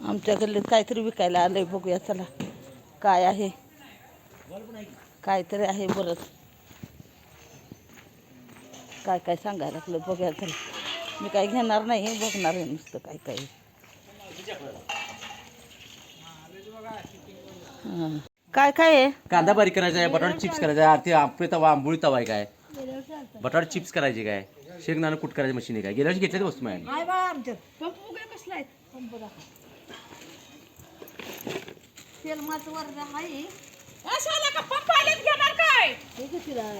आमच्या गल्लीत काहीतरी विकायला आलंय बघूया चला. काय आहे? काहीतरी आहे बरंच. काय काय सांगायला लागलं? बघूया चला. मी काही घेणार नाही बघणार आहे नुसतं काय काय. हां. काय काय आहे? कांदा बारीक करायचा आहे बटाटा चिप्स करायचा आहे आरती आपले तवा आंबोळी तवा आहे काय? बटाटा चिप्स करायचे काय? शेंगदाणा कुट करायची मशीन आहे काय? गेल्या वर्षी घेतल्याच वस्तू आमच्यात पंप वगैरे कसला आहे पंप दाखव तेल माझं वर्ग आहे का पंप आलेच घेणार काय?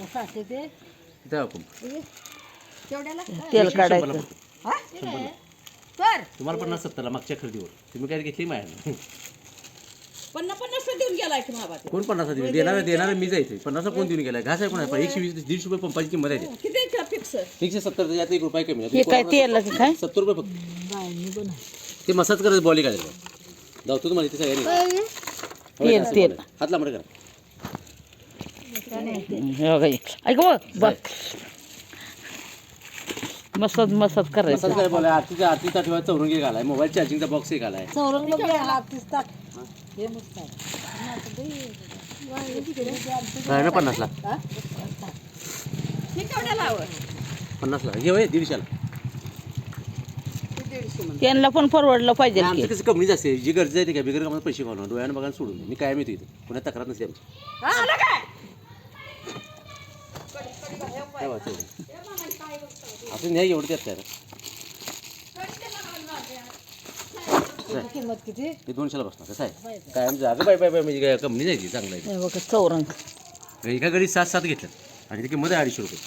सातशे ते. तिथं आपण. तेवढ्याला तेल काढायचं. तर तुम्हाला पन्नास सत्तरला मागच्या खरेदीवर. तुम्ही काय घेतली माझ्या पन्नास पन्नास देऊन गेलाय की बाबा कोण पन्नास देणार देणार मी जायचं पन्नास कोण देऊन गेला घास आहे कोण आहे एकशे वीस दीडशे रुपये पंपाची किंमत आहे किती फिक्स एकशे सत्तर यात एक रुपये कमी हे काय सत्तर रुपये फक्त. ते मसाज करायचं बॉली काढायचं जाऊ तुम्हाला इथे सगळ्यांनी तेल तेल. हात लांबडे करा हे हे. ऐक बघ मसाज मसाज मसाज करायचं. करायला बोला आरतीच्या आरतीचा ठेवा चौरंगी घालाय. मोबाईल चार्जिंगचा बॉक्स घालाय. ना पन्नासला. पन्नासला. घे होय दीडशेला. त्यांना पण परवडलं पाहिजे आमचं की. कसं कमीच असते जी गरज आहे ती काय? बिगर कामात पैसे घालून डोळ्यानं बघायला सोडून. मी कायम येतो इथं? पुण्यात तक्रार नसते आमची. काय? असं नाही एवढं? त्यात काय किंमत किती? ते दोनशेला बसणार. कसं आहे? काय आमचं अगं बाय बाय बाय म्हणजे काय? कंपनी जायची चांगलं आहे हे बघा चौरंग. एका गाडी सात सात घेतल्यात. आणि ती किंमत आहे अडीचशे रुपये.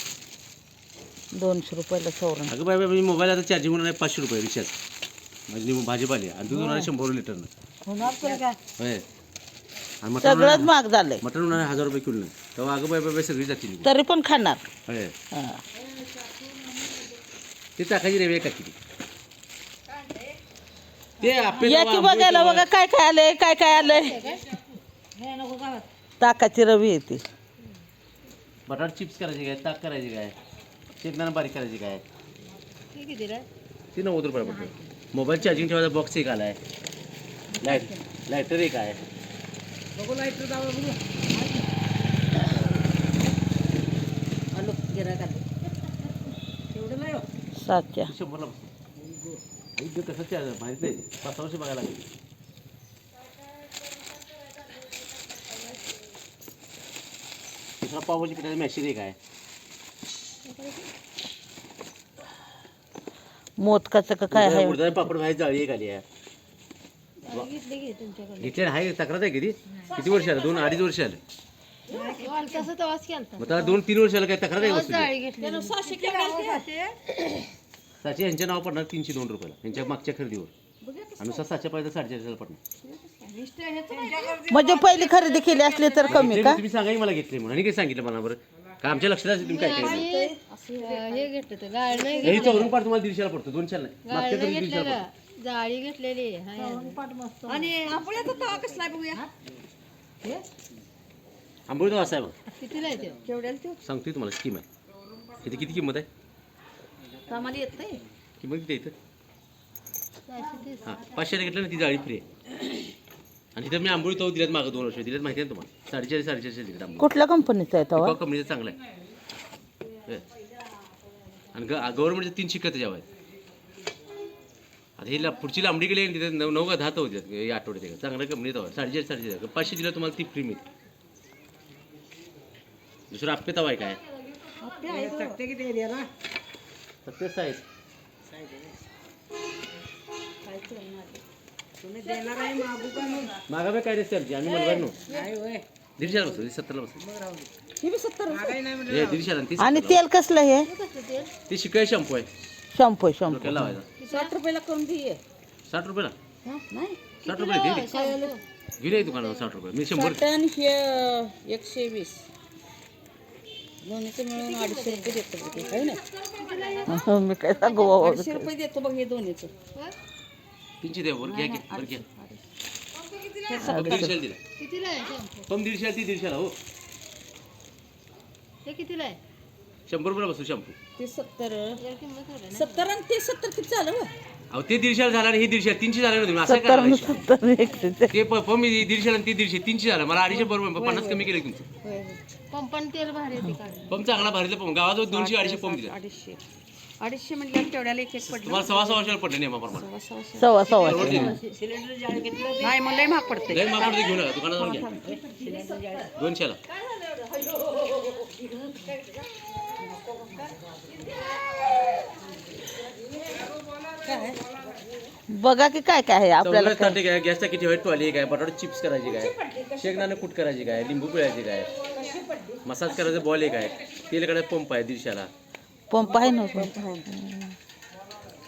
दोनशे रुपयाला चौरंग. अगं बाय बाय म्हणजे मोबाईल आता चार्जिंग होणार आहे पाचशे रुपये रिचार्ज म्हणजे भाजीपाली आणि दूध होणार आहे शंभर लिटरनं होय. आणि मटण सगळंच महाग झालंय. मटण होणार आहे हजार रुपये किलो तेव्हा अगं बाय बाय सगळी जातील तरी पण खाणार. होय. हा. ते टाकायची रेवे टाकी ते आपले या की बघायला बघा काय काय आलंय काय काय आलंय. ताकाची रवी येते. बटाटा चिप्स करायचे काय? ताक करायचे काय? शेंगदाणा बारीक करायची काय ती नव्वद रुपये पडतो मोबाईल चार्जिंग ठेवायचा बॉक्स एक आलाय लाईट लायटर एक आहे सातच्या ती शंभरला बसतो इथं कसं त्या माहित नाही पाच सहा वर्ष बघायला लागेल दुसरा पावभाजी पिठाचा मॅशिन एक आहे मोदकाचं का काय आहे? उडदाचे पापड भाजी जाळी एक आली आहे. घेतले आहे तक्रार आहे किती? किती वर्ष आलं? दोन अडीच वर्ष आलं. मग दोन तीन वर्ष आलं काय तक्रार आहे वस्तू सातशे यांच्या नाव पडणार तीनशे दोन रुपयाला यांच्या मागच्या खरेदीवर. आणि नुसार सातशे पाहिजे साडेचारशेला पडणार. म्हणजे पहिली खरेदी केली असली तर कमी का? तुम्ही सांगा की मला घेतले म्हणून. आणि काय सांगितलं मला बरं. का आमच्या लक्षात असेल तुम्ही काय काय हे घेतलं तर गाळ नाही हे चौरून पाठ तुम्हाला दीडशेला पडतो दोनशेला नाही. मागच्या खरेदी दीडशेला घेतलेलं. पडतो. जाळी घेतलेली आणि आपण तवा कसला बघूया? आंबोळी तो असा आहे बघ. कितीला आहे ते? केवढ्याला ते सांगतोय तुम्हाला स्कीम आहे किती किती किंमत आहे? सामान येत नाही. किंमत किती आहे इथं? तीस. हां पाचशेला घेतलं ना ती जाळी फ्री आहे. आणि इथं मी आंबोळी तो दिल्यात मागं दोन वर्ष. दिल्यात माहिती आहे ना तुम्हाला? साडेचारशे साडेचारशे दिल्यात आंबोळी. कुठल्या कंपनीचा आहे तवा कंपनीचं चांगलं आहे. आणि गव्हर्नमेंटचे तीन शिकत जेव्हा. आहेत आता ही ला- पुढची लांबडी गेली आणि तिथे नऊ नऊ का दहा तर होत्यात या आठवड्यात. चांगल्या कंपनीत हवं साडेचारशे साडेचारशे पाचशे दिलं तुम्हाला ती फ्री मिळते दुसरं आप्पे तवा आहे काय? सत्तेच आहे मागा काय नसते आमची? आम्ही म्हणणार नो. दीडशेला बसतो सत्तरला बसतो हे दीडशेला आणि तीस आणि तेल कसलं हे? ते शिकाय शॅम्पू आहे. Shampoo shampoo. डोक्याला लावायचा साठ रुपयाला करून घे साठ रुपयाला? नाही. साठ रुपये दे दे. घेऊन ये दुकानावर साठ रुपये. मी शंभर साठ आणि हे एकशे वीस. दोन्हीचं मिळून अडीचशे रुपये देतो बघ हे, ना? मी काय सांगू बाबा? अडीचशे रुपये देतो बघ हे दोन्हीचं. द्या वर घ्या वर घ्या. पंप दीडशेला दिला. कितीला आहे? शॅम्पू पंप दीडशेला ती दीडशेला हो. ते कितीला आहे? शंभर रुपयाला शॅम्पू ते सत्तर. किंमत ना सत्तर आणि ते सत्तर किती झालं बघ अहो ते दीडशेला झालं आणि हे दीडशे तीनशे झालं ना तुम्ही असं सत्तर सत्तर एकशे ते प- पंप दीडशे आणि ते दीडशे तीनशे झालं. मला अडीचशे बरोबर पन्नास कमी केले तुमचं. पंपान तेल भारी पंप चांगला भरले पंप गावात दोनशे अडीचशे पंप दिले. अडीचशे. अडीचशे म्हटल्यावर तेवढ्याला एक एक पडलं. तुम्हाला सव्वा सव्वा वर्षाला पडले नियमाप्रमाणे सव्वा सव्वा नाही मला लय महाग पडते. गैर मापड घेऊन दुकानात जाऊन घ्या. दोनशेला. बघा की काय काय आहे आपल्याला काय. गॅसचा किती काय? बटाटा चिप्स करायची काय? शेंगदाणे कुट करायची काय? लिंबू पिळायची काय? मसाज करायचं बॉल एक आहे तेल काढायचं पंप आहे दीडशेला. पंप आहे ना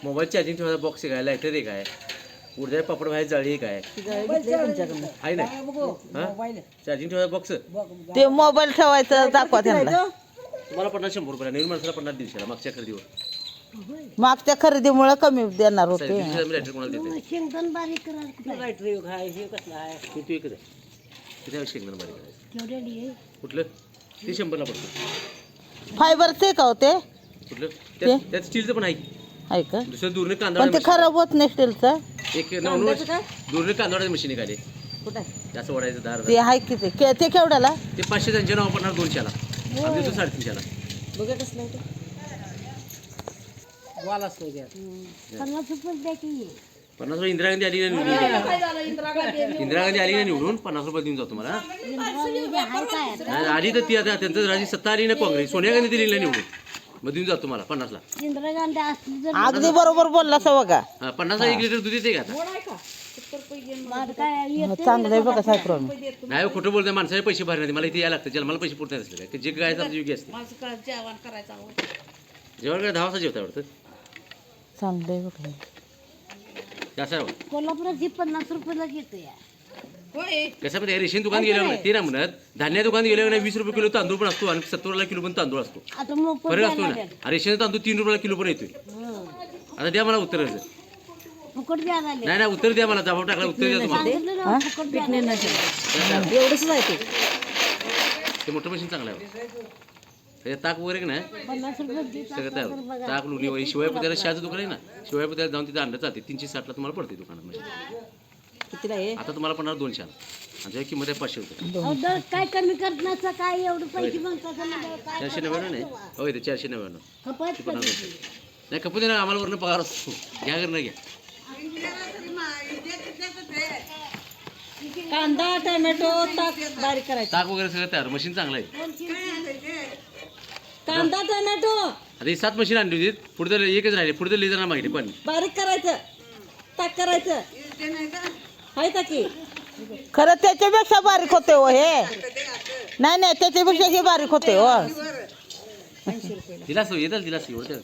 मोबाईल चार्जिंग ठेवायचा बॉक्स एक आहे लायटर एक आहे. पापड भाजी जाळी एक आहे. आहे ना? चार्जिंग ठेवायचा बॉक्स ते मोबाईल ठेवायचं दाखवा त्यांना. तुम्हाला पन्नास शंभर रुपयाला नवीन माणसाला पन्नास दीडशेला मागच्या खरेदीवर. मागच्या खरेदीमुळे कमी देणार होते. दीडशेला मी लायटर कोणाला देते ते तू एकच आहे. किती आहे शेंगदाणा बारीक करायचं. कुठलं? ते शंभरला पडतं. फायबरचे का होते? कुठलं? त्यात त्यात स्टीलचं पण आहे. आहे का? दुसरं दुरने कांदा पण ते खराब होत नाही स्टीलचं एक दुरने कांदा मशीन निघाली जास्त ओढायचं दार ते आहे की ते? के- ते केवढ्याला? ते पाचशे त्यांच्या नाव पडणार दोनशेला. आम्ही देतो साडेतीनशेला. पन्नास रुपये इंदिरा गांधी आली ना निवडून. इंदिरा गांधी आली ना निवडून? पन्नास रुपये देऊन जातो तुम्हाला. नाही, आली तर ती आता त्यांचं राजी सत्ता आली ना काँग्रेस. सोनिया गांधी दिली ना निवडून. मग देऊन जातो तुम्हाला पन्नासला. अगदी बरोबर बोलला बघा हा, पन्नासला एक लिटर दूध येते का आता? चांगलं आहे बघा सायक्रोन नाही हो, खोटं बोलतोय माणसाचे पैसे भरणार मला इथे यायला लागतं जन्माला पैसे पुरत असले काय जे काय आपली योग्य असते. माझं का जेवण करायचं आवड जेवण काय दहा वाजता जेवता वाटतं चांगलं आहे बघा. आहे कोल्हापुरात पन्नास रुपयाला घेतो होय. कसं माहिती रेशन दुकान गेल्यावर ते ना म्हणत धान्य दुकान गेल्यावर नाही वीस रुपये किलो तांदूळ पण असतो आणि सत्तरला किलो पण तांदूळ असतो. आता मग फरक असतो ना? आणि रेशन तांदूळ तीन रुपयाला किलो पण येतोय. आता द्या मला उत्तर फुकट द्यायला नाही नाही उत्तर द्या मला जबाब टाकला उत्तर द्या तुम्हाला. एवढंच आहे ते. ते मोठं मशीन चांगलं आहे त्याच्यात ताक वगैरे का नाही पन्नास रुपये सगळं तयार ताक लोणी वगैरे शिवाय पुत्याला शहाचं दुकान आहे ना शिवाय पुत्याला जाऊन तिथे अंडं जाते तीनशे साठला तुम्हाला पडते दुकानात मशीन. कितीला आहे? आता तुम्हाला पडणार दोनशे. आणि त्याची किंमत आहे पाचशे रुपये. अहो, दर काय कमी करण्याचं काय एवढं पैसे म्हणतात काय चारशे नव्याण्णव नाही. होय ते चारशे नव्याण्णव. खपायच ते पन्नास रुपये नाही खपू दे ना आम्हाला वरनं पगार असतो. घ्या घर नाही घ्या. कांदा टोमॅटो ताक बारीक करायचं. ताक वगैरे सगळं तयार. मशीन चांगलं आहे. कांदा टोमॅटो. आता ही सात मशीन आणली होती. पुढे एकच राहिली. पुढे लिहिणार मागितली पण. बारीक करायचं. ताक करायचं. हाय की खरं त्याच्यापेक्षा बारीक होते हो हे. नाही नाही त्याच्यापेक्षा हे बारीक होते हो. दिलास येतात दिलास एवढं